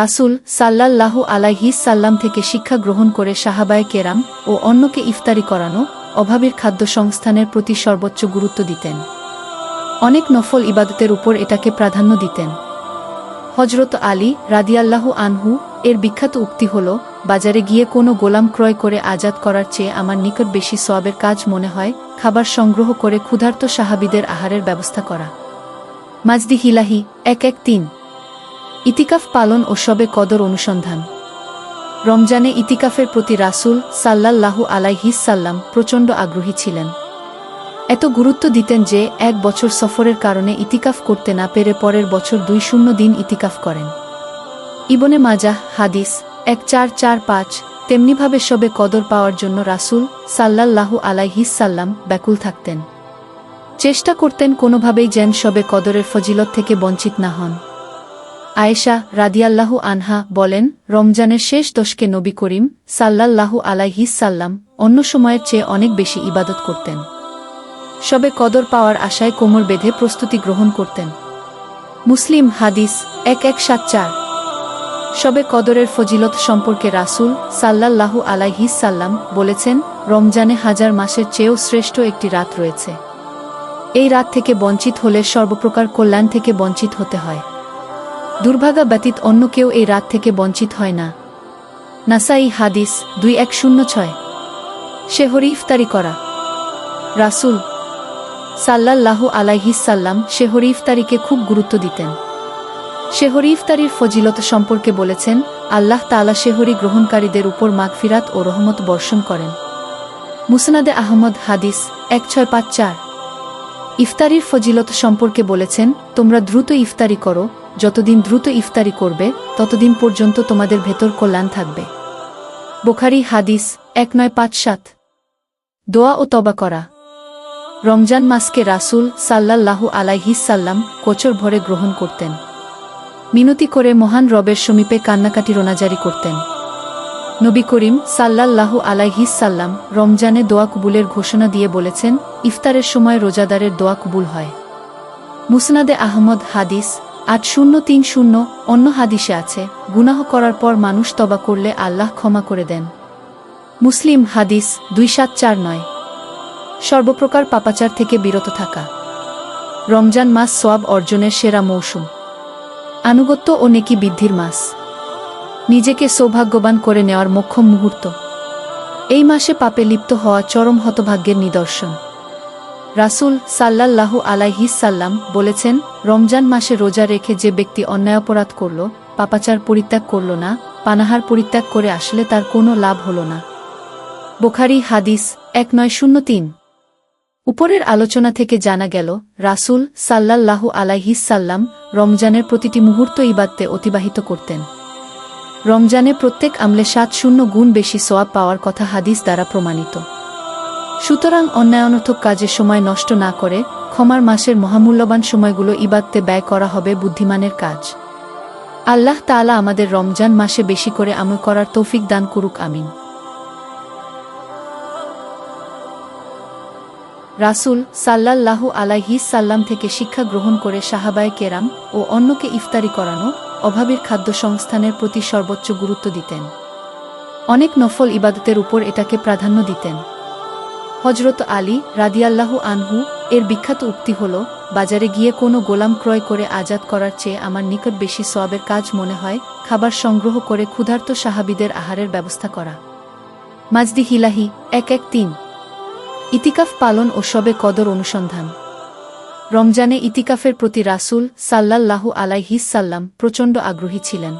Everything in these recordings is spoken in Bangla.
রাসূল সাল্লাল্লাহু আলাইহিস সাল্লাম থেকে শিক্ষা গ্রহণ করে সাহাবায় কেরাম ও অন্যকে ইফতারি করানো অভাবের খাদ্য সংস্থানের প্রতি সর্বোচ্চ গুরুত্ব দিতেন। অনেক নফল ইবাদতের উপর এটাকে প্রাধান্য দিতেন। হজরত আলী রাদিয়াল্লাহু আনহু এর বিখ্যাত উক্তি হল, বাজারে গিয়ে কোনো গোলাম ক্রয় করে আজাদ করার চেয়ে আমার নিকট বেশি সওয়াবের কাজ মনে হয়, খাবার সংগ্রহ করে ক্ষুধার্ত সাহাবিদের আহারের ব্যবস্থা করা। মাজদি হিলাহি এক এক তিন। ইতিকাফ পালন ও সবে কদর অনুসন্ধান। রমজানে ইতিকাফের প্রতি রাসূল সাল্লাল্লাহু আলাইহিস সাল্লাম প্রচণ্ড আগ্রহী ছিলেন। এত গুরুত্ব দিতেন যে এক বছর সফরের কারণে ইতিকাফ করতে না পেরে পরের বছর দুই শূন্য দিন ইতিকাফ করেন। ইবনে মাজাহ হাদিস এক চার চার পাঁচ তেমনিভাবে সবে কদর পাওয়ার জন্য রাসূল সাল্লাল্লাহু আলাইহিস সাল্লাম ব্যাকুল থাকতেন। চেষ্টা করতেন কোনোভাবেই যেন সবে কদরের ফজিলত থেকে বঞ্চিত না হন। আয়েশা রাদিয়াল্লাহু আনহা বলেন, রমজানের শেষ দশকে নবী করিম সাল্লাল্লাহু আলাইহিস সাল্লাম অন্য সময়ের চেয়ে অনেক বেশি ইবাদত করতেন। সবে কদর পাওয়ার আশায় কোমর বেঁধে প্রস্তুতি গ্রহণ করতেন। মুসলিম হাদিস এক এক সাত চার। সবে কদরের ফজিলত সম্পর্কে রাসূল সাল্লাল্লাহু আলাইহিস সাল্লাম বলেছেন, রমজানে হাজার মাসের চেয়েও শ্রেষ্ঠ একটি রাত রয়েছে। এই রাত থেকে বঞ্চিত হলে সর্বপ্রকার কল্যাণ থেকে বঞ্চিত হতে হয়। দুর্ভাগা ব্যতীত অন্য কেউ এই রাত থেকে বঞ্চিত হয় না। নাসাই হাদিস দুই এক শূন্য ছয়। শেহরি ইফতারি করা। রাসূল সাল্লাল্লাহু আলাইহিস সাল্লাম শেহরি ইফতারিকে খুব গুরুত্ব দিতেন। শেহরি ইফতারির ফজিলত সম্পর্কে বলেছেন, আল্লাহ তালা শেহরি গ্রহণকারীদের উপর মাগফিরাত ও রহমত বর্ষণ করেন। মুসনাদে আহমদ হাদিস এক ছয় পাঁচ চার। ইফতারির ফজিলত সম্পর্কে বলেছেন, তোমরা দ্রুত ইফতারি করো, যতদিন দ্রুত ইফতারি করবে, ততদিন পর্যন্ত তোমাদের ভেতর কল্যাণ থাকবে। বোখারি হাদিস এক নয় পাঁচ সাত। দোয়া ও তবা করা। রমজান মাসকে রাসূল সাল্লাল্লাহু আলাইহিস সাল্লাম কোচর ভরে গ্রহণ করতেন। মিনতি করে মহান রবের সমীপে কান্নাকাটি রোনাজারি করতেন। নবী করিম সাল্লাল্লাহু আলাইহিস সাল্লাম রমজানে দোয়া কবুলের ঘোষণা দিয়ে বলেছেন, ইফতারের সময় রোজাদারের দোয়া কবুল হয়। মুসনাদে আহমদ হাদিস আট শূন্য তিন শূন্য অন্য হাদিসে আছে, গুনাহ করার পর মানুষ তবা করলে আল্লাহ ক্ষমা করে দেন। মুসলিম হাদিস দুই সাত চার নয়। সর্বপ্রকার পাপাচার থেকে বিরত থাকা। রমজান মাস সোয়াব অর্জনের সেরা মৌসুম। আনুগত্য ও নেকি বৃদ্ধির মাস। নিজেকে সৌভাগ্যবান করে নেওয়ার মোক্ষম মুহূর্ত। এই মাসে পাপে লিপ্ত হওয়া চরম হতভাগ্যের নিদর্শন। রাসূল সাল্লাল্লাহু আলাইহিস সাল্লাম বলেছেন, রমজান মাসে রোজা রেখে যে ব্যক্তি অন্যায় অপরাধ করল, পাপাচার পরিত্যাগ করল না, পানাহার পরিত্যাগ করে আসলে তার কোনো লাভ হল না। বোখারি হাদিস এক নয় শূন্য তিন। উপরের আলোচনা থেকে জানা গেল, রাসূল সাল্লাল্লাহু আলাইহিস সাল্লাম রমজানের প্রতিটি মুহূর্ত ইবাদতে অতিবাহিত করতেন। রমজানে প্রত্যেক আমলে সাত শূন্য গুণ বেশি সোয়াব পাওয়ার কথা হাদিস দ্বারা প্রমাণিত। সুতরাং অন্যায়নর্থক কাজে সময় নষ্ট না করে ক্ষমার মাসের মহামূল্যবান সময়গুলো ইবাদতে ব্যয় করা হবে বুদ্ধিমানের কাজ। আল্লাহ তাআলা আমাদের রমজান মাসে বেশি করে আমল করার তৌফিক দান করুক, আমিন। রাসূল সাল্লাল্লাহু আলাইহিস সাল্লাম থেকে শিক্ষা গ্রহণ করে সাহাবায় কেরাম ও অন্যকে ইফতারি করানো অভাবীর খাদ্য সংস্থানের প্রতি সর্বোচ্চ গুরুত্ব দিতেন। অনেক নফল ইবাদতের উপর এটাকে প্রাধান্য দিতেন। হজরত আলী রাদিয়াল্লাহু আনহু এর বিখ্যাত উক্তি হল, বাজারে গিয়ে কোনো গোলাম ক্রয় করে আজাদ করার চেয়ে আমার নিকট বেশি সওয়াবের কাজ মনে হয়, খাবার সংগ্রহ করে ক্ষুধার্ত সাহাবিদের আহারের ব্যবস্থা করা। মাজদি হিলাহি এক এক তিন। ইতিকাফ পালন ও সবে কদর অনুসন্ধান। রমজানে ইতিকাফের প্রতি রাসূল সাল্লাল্লাহু আলাইহিস সাল্লাম প্রচণ্ড আগ্রহী ছিলেন।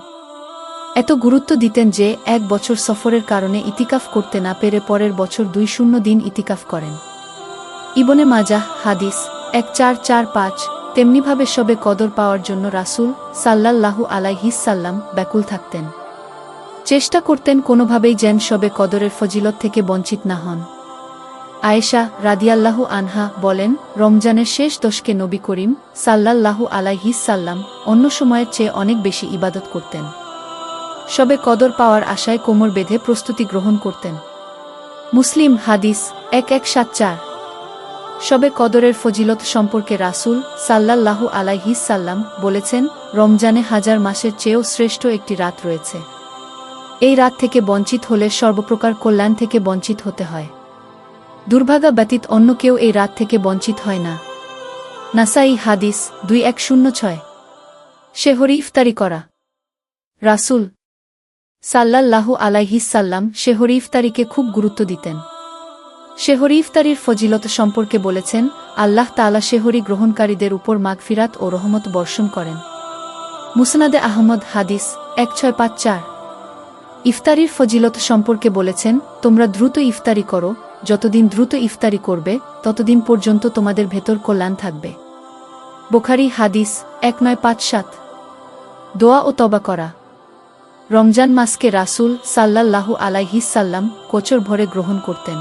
এত গুরুত্ব দিতেন যে এক বছর সফরের কারণে ইতিকাফ করতে না পেরে পরের বছর দুই শূন্য দিন ইতিকাফ করেন। ইবনে মাজাহ হাদিস এক চার চার পাঁচ তেমনিভাবে সবে কদর পাওয়ার জন্য রাসূল সাল্লাল্লাহু আলাইহিস সাল্লাম ব্যাকুল থাকতেন। চেষ্টা করতেন কোনোভাবেই যেন সবে কদরের ফজিলত থেকে বঞ্চিত না হন। আয়েশা রাদিয়াল্লাহু আনহা বলেন, রমজানের শেষ দশকে নবী করিম সাল্লাল্লাহু আলাইহিস সাল্লাম অন্য সময়ের চেয়ে অনেক বেশি ইবাদত করতেন। সবে কদর পাওয়ার আশায় কোমর বেঁধে প্রস্তুতি গ্রহণ করতেন। মুসলিম হাদিস এক এক সাত চার। সবে কদরের ফজিলত সম্পর্কে রাসূল সাল্লাল্লাহু আলাইহিস সাল্লাম বলেছেন, রমজানে হাজার মাসের চেয়েও শ্রেষ্ঠ একটি রাত রয়েছে। এই রাত থেকে বঞ্চিত হলে সর্বপ্রকার কল্যাণ থেকে বঞ্চিত হতে হয়। দুর্ভাগা ব্যতীত অন্য কেউ এই রাত থেকে বঞ্চিত হয় না। নাসাই হাদিস দুই এক শূন্য ছয়। শেহরি ইফতারি করা। রাসূল সাল্লাল্লাহু আলাইহিস সাল্লাম শেহরি ইফতারিকে খুব গুরুত্ব দিতেন। শেহরি ইফতারির ফজিলত সম্পর্কে বলেছেন, আল্লাহ তালা শেহরি গ্রহণকারীদের উপর মাগফিরাত ও রহমত বর্ষণ করেন। মুসনাদে আহমদ হাদিস এক ছয় পাঁচ চার। ইফতারির ফজিলত সম্পর্কে বলেছেন, তোমরা দ্রুত ইফতারি করো যতদিন দ্রুত ইফতারি করবে, ততদিন পর্যন্ত তোমাদের ভেতর কল্যাণ থাকবে। বোখারি হাদিস এক নয় পাঁচ সাত। দোয়া ও তবা করা। রমজান মাসকে রাসূল সাল্লাল্লাহু আলাইহিস সাল্লাম কোচর ভরে গ্রহণ করতেন।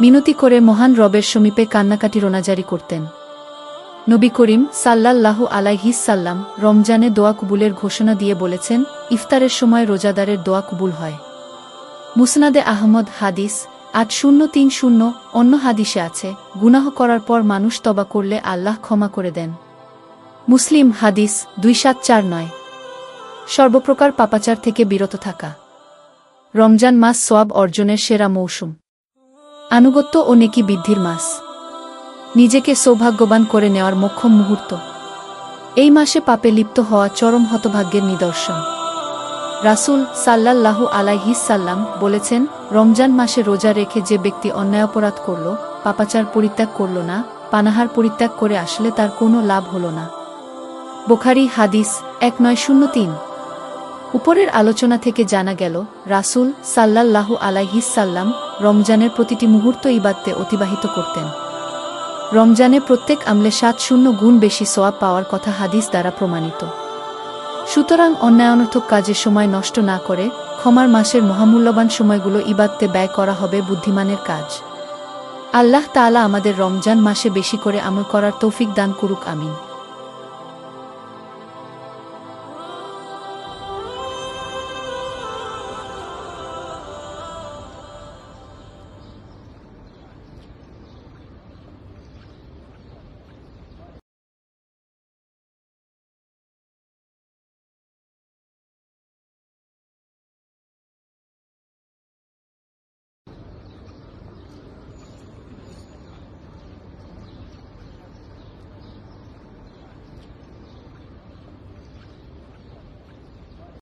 মিনতি করে মহান রবের সমীপে কান্নাকাটি রোনাজারি করতেন। নবী করিম সাল্লাল্লাহু আলাইহিস সাল্লাম রমজানে দোয়া কবুলের ঘোষণা দিয়ে বলেছেন, ইফতারের সময় রোজাদারের দোয়া কবুল হয়। মুসনাদে আহমদ হাদিস আট শূন্য তিন শূন্য, অন্য হাদিসে আছে, গুনাহ করার পর মানুষ তবা করলে আল্লাহ ক্ষমা করে দেন। মুসলিম হাদিস দুই সাত চার নয়। সর্বপ্রকার পাপাচার থেকে বিরত থাকা। রমজান মাস সোয়াব অর্জনের সেরা মৌসুম। আনুগত্য ও নেকি বৃদ্ধির মাস। নিজেকে সৌভাগ্যবান করে নেওয়ার মোক্ষম মুহূর্ত। এই মাসে পাপে লিপ্ত হওয়া চরম হতভাগ্যের নিদর্শন। রাসূল সাল্লাল্লাহু আলাইহিস সাল্লাম বলেছেন, রমজান মাসে রোজা রেখে যে ব্যক্তি অন্যায় অপরাধ করল, পাপাচার পরিত্যাগ করল না, পানাহার পরিত্যাগ করে আসলে তার কোনো লাভ হল না। বোখারি হাদিস এক নয় শূন্য তিন। উপরের আলোচনা থেকে জানা গেল, রাসূল সাল্লাল্লাহু আলাইহিস সাল্লাম রমজানের প্রতিটি মুহূর্ত ইবাদতে অতিবাহিত করতেন। রমজানে প্রত্যেক আমলে সাত শূন্য গুণ বেশি সোয়াব পাওয়ার কথা হাদিস দ্বারা প্রমাণিত। সুতরাং অন্যায়নর্থক কাজের সময় নষ্ট না করে ক্ষমার মাসের মহামূল্যবান সময়গুলো ইবাদতে ব্যয় করা হবে বুদ্ধিমানের কাজ। আল্লাহ তালা আমাদের রমজান মাসে বেশি করে আমল করার তৌফিক দান করুক, আমিন।